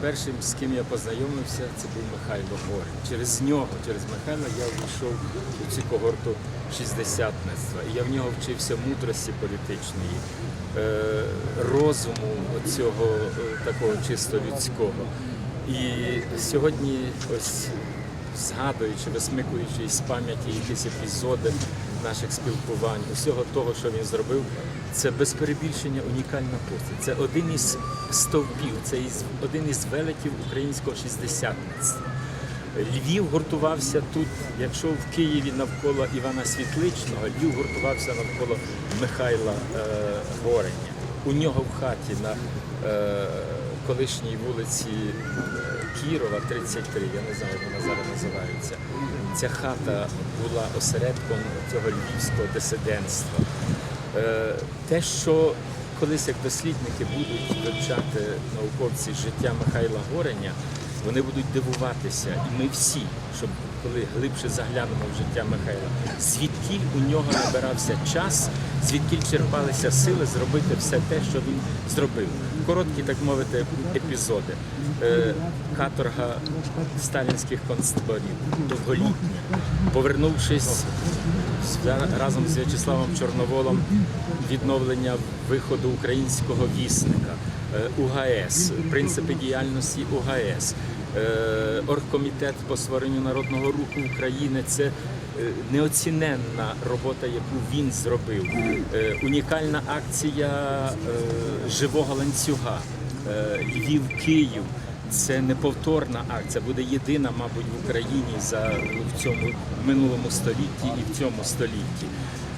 першим, з ким я познайомився, це був Михайло Горин. Через нього, через Михайла, я увійшов у цю когорту шістдесятництва. І я в нього вчився мудрості політичної, е, розуму цього такого чисто людського. І сьогодні ось згадуючи, висмикуючи із пам'яті якісь епізоди наших спілкувань, усього того, що він зробив, це без перебільшення унікальна постать. Це один із стовпів, це один із велетів українського шістдесятництва. Львів гуртувався тут, якщо в Києві навколо Івана Світличного, Львів гуртувався навколо Михайла е, Гореня. У нього в хаті на е, колишній вулиці е, Кірова, 33, я не знаю, як вона зараз називається. Ця хата була осередком цього львівського дисидентства. Е, Те, що колись як дослідники будуть вивчати науковці життя Михайла Гореня, вони будуть дивуватися, і ми всі, щоб коли глибше заглянемо в життя Михайла, звідкіль у нього набирався час, звідкіль черпалися сили зробити все те, що він зробив. Короткі, так мовити, епізоди. Е, Каторга сталінських концтаборів, довголітня. Повернувшись разом з В'ячеславом Чорноволом відновлення виходу українського вісника, е, УГАЕС, принципи діяльності УГАЕС, е, оргкомітет по створенню народного руху України. Це е, неоціненна робота, яку він зробив. Унікальна акція живого ланцюга е, Львів-Київ. Це неповторна акція, буде єдина, мабуть, в Україні за в цьому минулому столітті і в цьому столітті.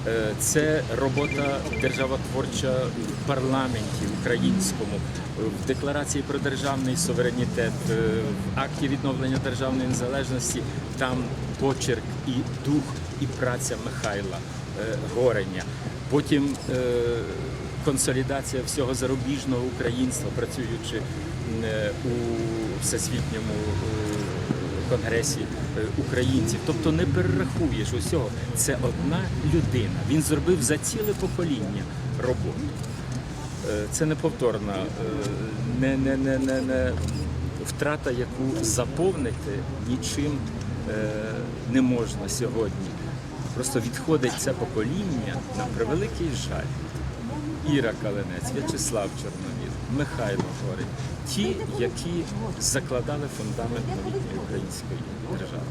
Е, Це робота державотворча в парламенті українському, в декларації про державний суверенітет, е, в акті відновлення державної незалежності. Там почерк і дух, і праця Михайла е, Гореня. Потім консолідація всього зарубіжного українства, працюючи е, у всесвітньому е, конгресі е, українців. Тобто не перерахуєш усього. Це одна людина. Він зробив за ціле покоління роботу. Це неповторна, не, не, не, не, не втрата, яку заповнити нічим не можна сьогодні. Просто відходить це покоління на превеликий жаль. Іра Калинець, В'ячеслав Чорновіл, Михайло Горень, ті, які закладали фундамент новітньої української держави.